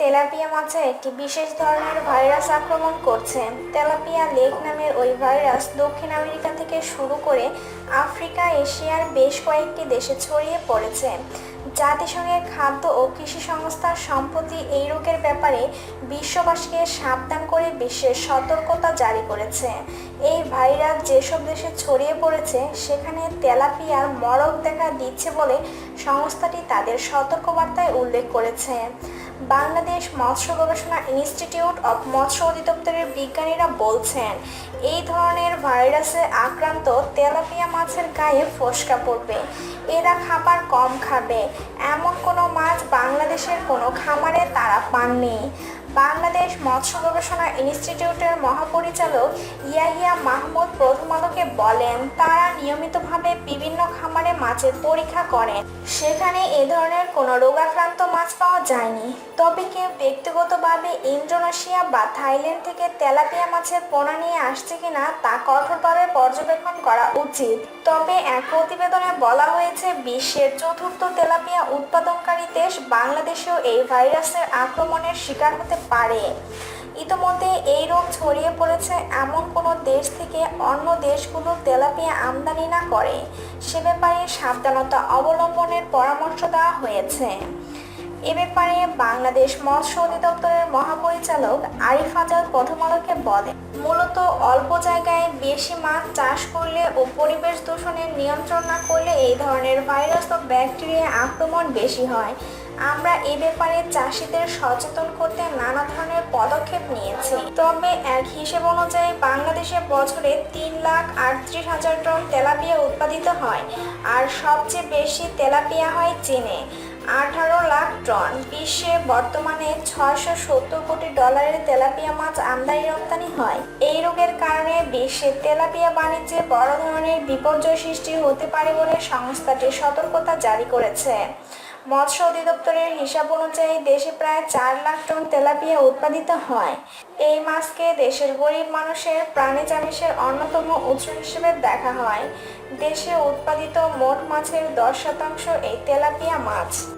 Tilapia মাছে একটি বিশেষ ধরনের ভাইরাস আক্রমণ করছে। তেলাপিয়া লেক নামের ওই ভাইরাস দক্ষিণ আমেরিকা থেকে শুরু করে আফ্রিকা, এশিয়ার বেশ কয়েকটি দেশে ছড়িয়ে পড়েছে। জাতিসংঘের খাদ্য ও কৃষি সংস্থা সম্প্রতি এই রোগের ব্যাপারে বিশ্ববাসীকে সাবধান করে বিশ্বের সতর্কতা জারি করেছে। এই ভাইরাস যেসব দেশে ছড়িয়ে পড়েছে, সেখানে তেলাপিয়ার মরক দেখা দিচ্ছে বলে সংস্থাটি তাদের সতর্কবার্তায় উল্লেখ করেছে। বাংলাদেশ মৎস্য গবেষণা ইনস্টিটিউট অব মৎস্য অধিদপ্তরের বিজ্ঞানীরা বলছেন, এই ধরনের ভাইরাসে আক্রান্ত তেলাপিয়া মাছের গায়ে ফোসকা পড়বে, এরা খাবার কম খাবে। এমন কোনো মাছ বাংলাদেশের কোনো খামারে তারা পাননি। বাংলাদেশ মৎস্য গবেষণা ইনস্টিটিউটের মহাপরিচালক ইয়াহিয়া মাহমুদ প্রথম আলোকে বলেন, তারা নিয়মিতভাবে বিভিন্ন খামারে মাছের পরীক্ষা করেন। সেখানে এ ধরনের কোনো রোগাক্রান্ত মাছ পাওয়া যায়নি। তবে কেউ ব্যক্তিগতভাবে ইন্দোনেশিয়া বা থাইল্যান্ড থেকে তেলাপিয়া মাছের পোনা নিয়ে আসছে কিনা তা কঠোরভাবে পর্যবেক্ষণ করা উচিত। তবে এক প্রতিবেদনে বলা হয়েছে, বিশ্বের চতুর্থ তেলাপিয়া উৎপাদনকারী দেশ বাংলাদেশেও এই ভাইরাসের আক্রমণের শিকার হতে পারে। ইতোমধ্যে এই রোগ ছড়িয়ে পড়েছে এমন কোনো দেশ থেকে অন্য দেশগুলো তেলাপিয়া আমদানি না করে। সে ব্যাপারে সাবধানতা অবলম্বনের পরামর্শ দেওয়া হয়েছে। এ ব্যাপারে বাংলাদেশ মৎস্য অধিদপ্তরের মহাপরিচালক আরিফ আজাদ প্রথম আলোকে বলেন, মূলত অল্প জায়গায় বেশি মাছ চাষ করলে ও পরিবেশ দূষণের নিয়ন্ত্রণ না করলে এই ধরনের ভাইরাস ও ব্যাকটেরিয়া আক্রমণ বেশি হয়। আমরা এ ব্যাপারে চাষিদের সচেতন করতে নানা ধরনের পদক্ষেপ নিয়েছি। তবে এক হিসেব অনুযায়ী বাংলাদেশে বছরে তিন লাখ আটত্রিশ হাজার টন তেলাপিয়া উৎপাদিত হয়, আর সবচেয়ে বেশি তেলাপিয়া হয় চীনে। আঠারো লাখ টন। বিশ্বে বর্তমানে ছয়শো সত্তর কোটি ডলারের তেলাপিয়া মাছ আমদানি রপ্তানি হয়। এই রোগের কারণে বিশ্বে তেলাপিয়া বাণিজ্যে বড় ধরনের বিপর্যয় সৃষ্টি হতে পারে বলে সংস্থাটি সতর্কতা জারি করেছে। মৎস্য অধিদপ্তরের হিসাব অনুযায়ী দেশে প্রায় চার লাখ টন তেলাপিয়া উৎপাদিত হয়। এই মাছকে দেশের গরিব মানুষের, প্রাণী চামিষের অন্যতম উৎস হিসেবে দেখা হয়। দেশে উৎপাদিত মোট মাছের দশ শতাংশ এই তেলাপিয়া মাছ।